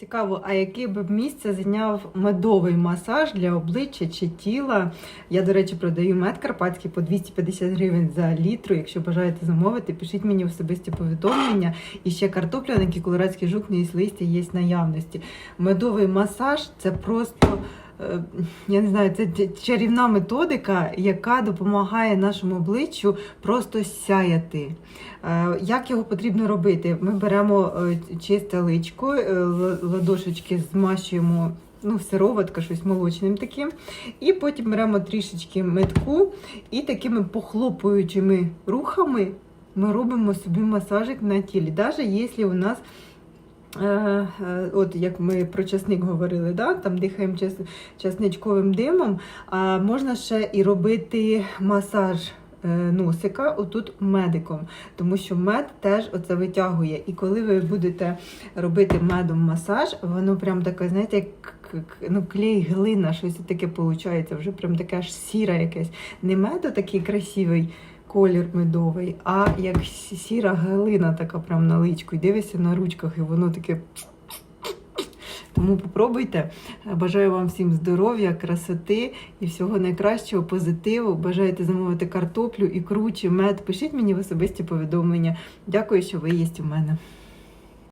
Цікаво, а яке б місце зайняв медовий масаж для обличчя чи тіла? Я, до речі, продаю мед карпатський по 250 гривень за літру. Якщо бажаєте замовити, пишіть мені особисті повідомлення. І ще картопляник і колорадський жук не із листя є наявності. Медовий масаж це просто. Е, Я не знаю, це чарівна методика, яка допомагає нашому обличчю просто сяяти. Е, Як його потрібно робити? Ми беремо е, чисте личко, ладошечки змащуємо. Ну, сироватка, щось молочним таким. І потім беремо трішечки метку і такими похлопуючими рухами ми робимо собі масажик на тілі. Навіть якщо у нас, от як ми про часник говорили, да? там дихаємо час, часничковим димом, а можна ще і робити масаж е, носика отут медиком, тому що мед теж оце витягує. І коли ви будете робити медом масаж, воно прям таке, знаєте, як ну, клей, глина, щось таке виходить, вже прям таке аж сіре якесь. Не меду такий красивий. Колір медовий, а як сіра галина така прям на личку. І дивишся на ручках, і воно таке. Тому попробуйте. Бажаю вам всім здоров'я, красоти і всього найкращого, позитиву. Бажаєте замовити картоплю, ікру чи мед. Пишіть мені в особисті повідомлення. Дякую, що ви є у мене.